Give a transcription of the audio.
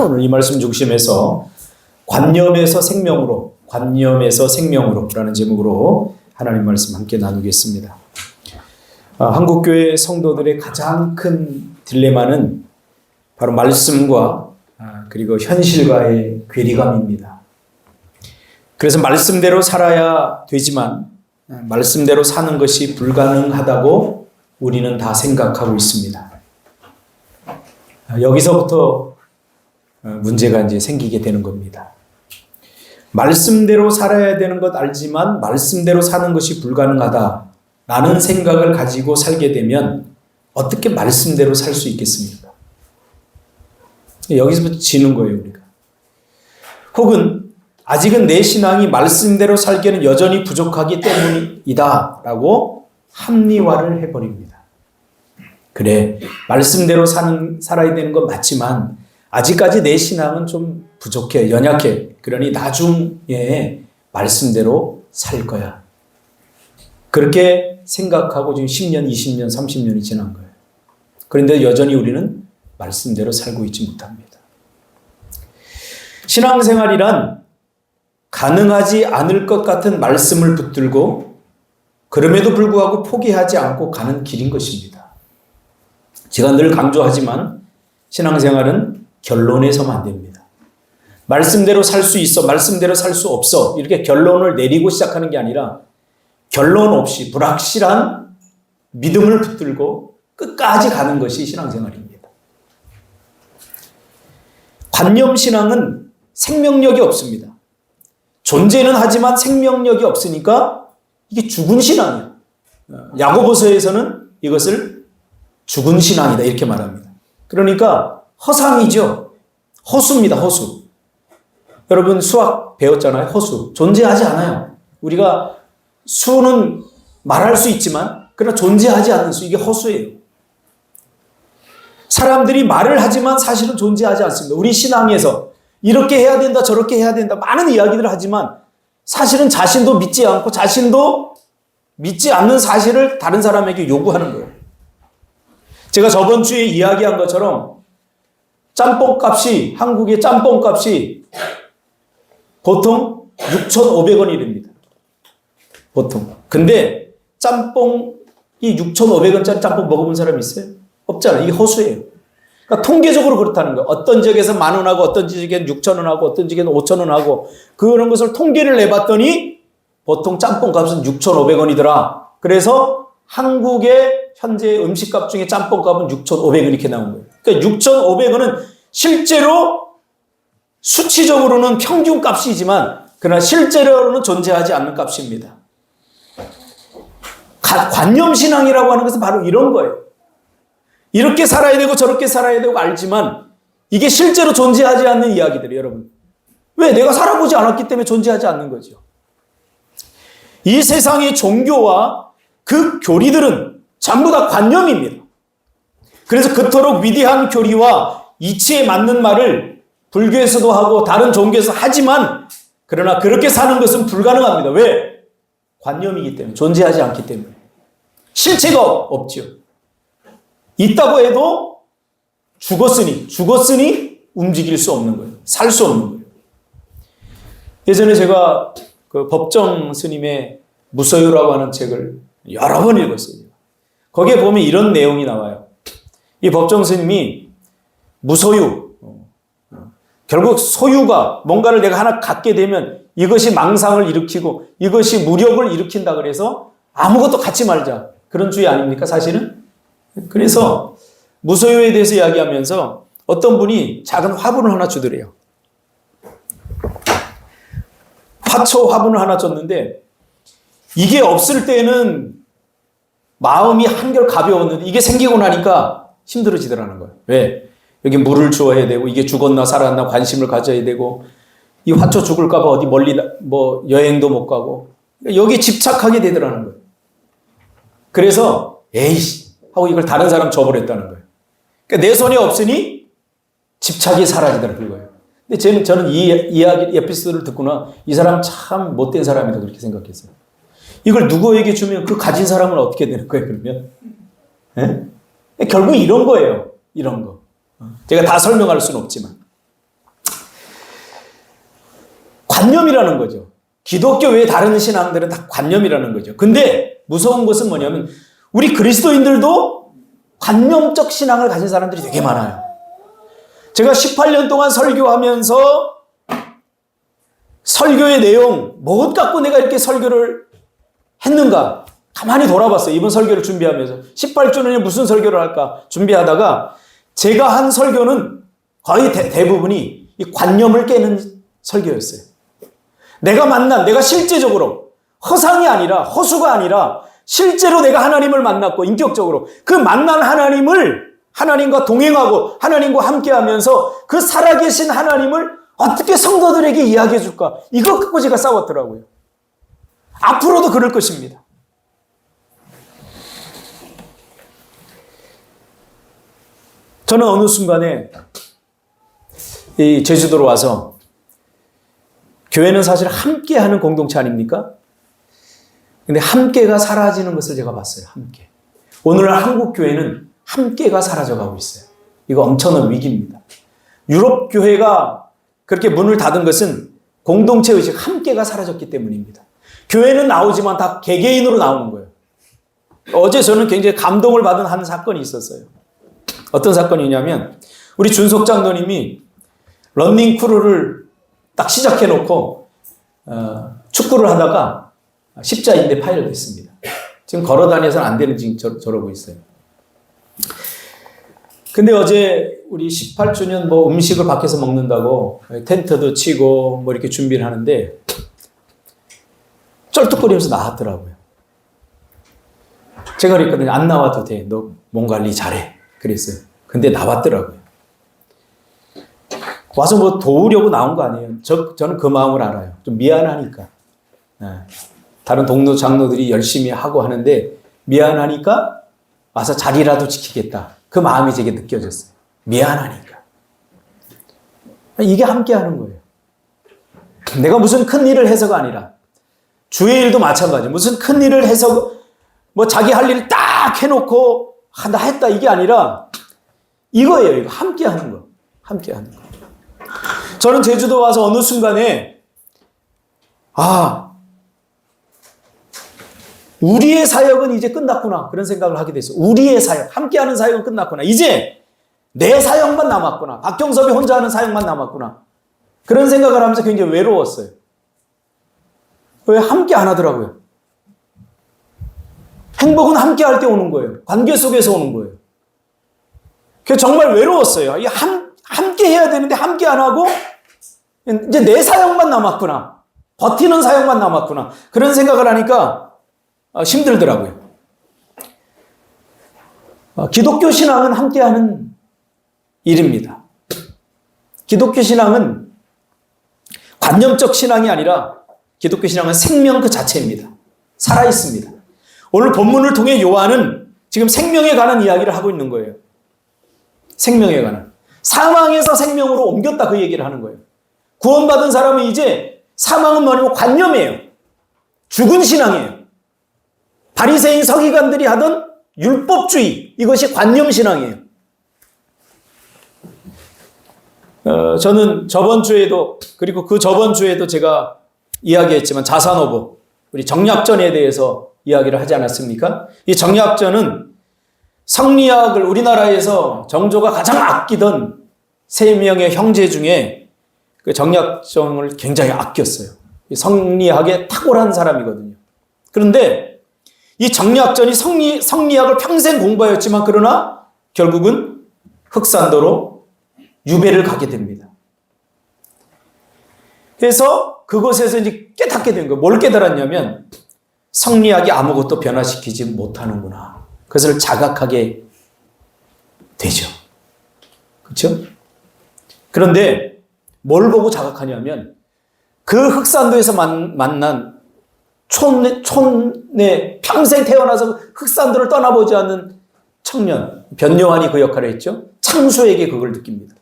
오늘 이 말씀 중심에서 관념에서 생명으로, 관념에서 생명으로라는 제목으로 하나님 말씀 함께 나누겠습니다. 아, 한국교회 성도들의 가장 큰 딜레마는 바로 말씀과 아, 그리고 현실과의 괴리감입니다. 그래서 말씀대로 살아야 되지만 아, 말씀대로 사는 것이 불가능하다고 우리는 다 생각하고 있습니다. 아, 여기서부터 어, 문제가 이제 생기게 되는 겁니다. 말씀대로 살아야 되는 것 알지만 말씀대로 사는 것이 불가능하다라는 생각을 가지고 살게 되면 어떻게 말씀대로 살 수 있겠습니까? 여기서부터 지는 거예요, 우리가. 혹은 아직은 내 신앙이 말씀대로 살기에는 여전히 부족하기 때문이다라고 합리화를 해버립니다. 그래, 말씀대로 사는, 살아야 되는 건 맞지만, 아직까지 내 신앙은 좀 부족해, 연약해. 그러니 나중에 말씀대로 살 거야. 그렇게 생각하고 지금 10년, 20년, 30년이 지난 거예요. 그런데 여전히 우리는 말씀대로 살고 있지 못합니다. 신앙생활이란 가능하지 않을 것 같은 말씀을 붙들고 그럼에도 불구하고 포기하지 않고 가는 길인 것입니다. 제가 늘 강조하지만 신앙생활은 결론에 서면 안 됩니다. 말씀대로 살 수 있어, 말씀대로 살 수 없어. 이렇게 결론을 내리고 시작하는 게 아니라 결론 없이 불확실한 믿음을 붙들고 끝까지 가는 것이 신앙생활입니다. 관념신앙은 생명력이 없습니다. 존재는 하지만 생명력이 없으니까 이게 죽은 신앙이에요. 야고보서에서는 이것을 죽은 신앙이다 이렇게 말합니다. 그러니까 허상이죠. 허수입니다. 허수. 여러분 수학 배웠잖아요. 허수. 존재하지 않아요. 우리가 수는 말할 수 있지만 그러나 존재하지 않는 수 이게 허수예요. 사람들이 말을 하지만 사실은 존재하지 않습니다. 우리 신앙에서 이렇게 해야 된다, 저렇게 해야 된다, 많은 이야기들을 하지만 사실은 자신도 믿지 않고 자신도 믿지 않는 사실을 다른 사람에게 요구하는 거예요. 제가 저번 주에 이야기한 것처럼 짬뽕 값이, 한국의 짬뽕 값이 보통 6,500원이랍니다. 보통. 근데 짬뽕이 6,500원짜리 짬뽕 먹어본 사람 있어요? 없잖아요. 이게 허수예요. 그러니까 통계적으로 그렇다는 거예요. 어떤 지역에서 만 원하고 어떤 지역에는 6천 원하고 어떤 지역에는 5천 원하고 그런 것을 통계를 내봤더니 보통 짬뽕 값은 6,500원이더라. 그래서 한국의 현재 음식값 중에 짬뽕 값은 6,500원 이렇게 나온 거예요. 그러니까 6,500원은 실제로 수치적으로는 평균 값이지만 그러나 실제로는 존재하지 않는 값입니다. 관념신앙이라고 하는 것은 바로 이런 거예요. 이렇게 살아야 되고 저렇게 살아야 되고 알지만 이게 실제로 존재하지 않는 이야기들이에요, 여러분. 왜? 내가 살아보지 않았기 때문에 존재하지 않는 거죠. 이 세상의 종교와 그 교리들은 전부 다 관념입니다. 그래서 그토록 위대한 교리와 이치에 맞는 말을 불교에서도 하고 다른 종교에서 하지만 그러나 그렇게 사는 것은 불가능합니다. 왜? 관념이기 때문에 존재하지 않기 때문에 실체가 없죠. 있다고 해도 죽었으니 죽었으니 움직일 수 없는 거예요. 살 수 없는 거예요. 예전에 제가 그 법정 스님의 무소유라고 하는 책을 여러 번 읽었어요. 거기에 보면 이런 내용이 나와요. 이 법정 스님이 무소유, 결국 소유가 뭔가를 내가 하나 갖게 되면 이것이 망상을 일으키고 이것이 무력을 일으킨다 그래서 아무것도 갖지 말자. 그런 주의 아닙니까, 사실은? 그래서 무소유에 대해서 이야기하면서 어떤 분이 작은 화분을 하나 주더래요. 화초 화분을 하나 줬는데 이게 없을 때는 마음이 한결 가벼웠는데 이게 생기고 나니까 힘들어지더라는 거예요. 왜? 여기 물을 주어야 되고 이게 죽었나 살았나 관심을 가져야 되고 이 화초 죽을까봐 어디 멀리 뭐 여행도 못 가고 여기 집착하게 되더라는 거예요. 그래서 에이씨 하고 이걸 다른 사람 줘버렸다는 거예요. 그러니까 내 손에 없으니 집착이 사라지더라 그거예요. 근데 저는 저는 이 이야기 에피소드를 듣고나 이 사람 참 못된 사람이다 그렇게 생각했어요. 이걸 누구에게 주면 그 가진 사람은 어떻게 되는 거예요 그러면? 예? 결국 이런 거예요. 이런 거. 제가 다 설명할 수는 없지만 관념이라는 거죠. 기독교 외 다른 신앙들은 다 관념이라는 거죠. 근데 무서운 것은 뭐냐면 우리 그리스도인들도 관념적 신앙을 가진 사람들이 되게 많아요. 제가 18년 동안 설교하면서 설교의 내용, 무엇 갖고 내가 이렇게 설교를 했는가? 가만히 돌아봤어요. 이번 설교를 준비하면서. 18주년에 무슨 설교를 할까? 준비하다가 제가 한 설교는 거의 대, 부분이이 관념을 깨는 설교였어요. 내가 만난, 내가 실제적으로 허상이 아니라, 허수가 아니라, 실제로 내가 하나님을 만났고, 인격적으로 그 만난 하나님을 하나님과 동행하고, 하나님과 함께 하면서 그 살아계신 하나님을 어떻게 성도들에게 이야기해 줄까? 이거 갖고 제가 싸웠더라고요. 앞으로도 그럴 것입니다. 저는 어느 순간에 이 제주도로 와서 교회는 사실 함께 하는 공동체 아닙니까? 근데 함께가 사라지는 것을 제가 봤어요. 함께. 오늘날 한국 교회는 함께가 사라져 가고 있어요. 이거 엄청난 위기입니다. 유럽 교회가 그렇게 문을 닫은 것은 공동체 의식 함께가 사라졌기 때문입니다. 교회는 나오지만 다 개개인으로 나오는 거예요. 어제 저는 굉장히 감동을 받은 한 사건이 있었어요. 어떤 사건이냐면 우리 준석 장로님이 런닝 크루를 딱 시작해 놓고 어, 축구를 하다가 십자인대 파열됐습니다. 지금 걸어 다녀서는 안 되는 지금 저, 저러고 있어요. 근데 어제 우리 18주년 뭐 음식을 밖에서 먹는다고 텐트도 치고 뭐 이렇게 준비를 하는데 쩔뚝거리면서 나왔더라고요. 제가 그랬거든요. 안 나와도 돼. 너 몸 관리 잘해. 그랬어요. 근데 나왔더라고요. 와서 뭐 도우려고 나온 거 아니에요. 저, 저는 그 마음을 알아요. 좀 미안하니까. 예. 다른 동료 장로들이 열심히 하고 하는데 미안하니까 와서 자리라도 지키겠다. 그 마음이 제게 느껴졌어요. 미안하니까. 이게 함께 하는 거예요. 내가 무슨 큰 일을 해서가 아니라 주의 일도 마찬가지. 무슨 큰 일을 해서 뭐 자기 할 일을 딱 해놓고 아, 나 했다 이게 아니라 이거예요. 이거 함께 하는 거. 함께 하는 거. 저는 제주도 와서 어느 순간에 아 우리의 사역은 이제 끝났구나 그런 생각을 하게 됐어요. 우리의 사역, 함께하는 사역은 끝났구나. 이제 내 사역만 남았구나. 박경섭이 혼자 하는 사역만 남았구나. 그런 생각을 하면서 굉장히 외로웠어요. 왜 함께 안 하더라고요. 행복은 함께 할 때 오는 거예요. 관계 속에서 오는 거예요. 그 정말 외로웠어요. 이 함, 함께 해야 되는데 함께 안 하고 이제 내 사역만 남았구나. 버티는 사역만 남았구나. 그런 생각을 하니까 어, 힘들더라고요. 어, 기독교 신앙은 함께하는 일입니다. 기독교 신앙은 관념적 신앙이 아니라 기독교 신앙은 생명 그 자체입니다. 살아 있습니다. 오늘 본문을 통해 요한은 지금 생명에 관한 이야기를 하고 있는 거예요. 생명에 관한. 사망에서 생명으로 옮겼다 그 얘기를 하는 거예요. 구원받은 사람은 이제 사망은 뭐냐면 관념이에요. 죽은 신앙이에요. 바리새인 서기관들이 하던 율법주의 이것이 관념 신앙이에요. 어, 저는 저번 주에도 그리고 그 저번 주에도 제가 이야기했지만 자산어보 우리 정약전에 대해서 이야기를 하지 않았습니까? 이 정약전은 성리학을 우리나라에서 정조가 가장 아끼던 세 명의 형제 중에 그 정약전을 굉장히 아꼈어요. 성리학에 탁월한 사람이거든요. 그런데 이 정약전이 성리, 성리학을 평생 공부하였지만 그러나 결국은 흑산도로 유배를 가게 됩니다. 그래서 그곳에서 이제 깨닫게 된 거예요. 뭘 깨달았냐면 성리학이 아무것도 변화시키지 못하는구나. 그것을 자각하게 되죠. 그렇죠? 그런데 뭘 보고 자각하냐면 그 흑산도에서 만, 만난 촌, 촌에 평생 태어나서 흑산도를 떠나보지 않는 청년, 변요한이 그 역할을 했죠. 창수에게 그걸 느낍니다.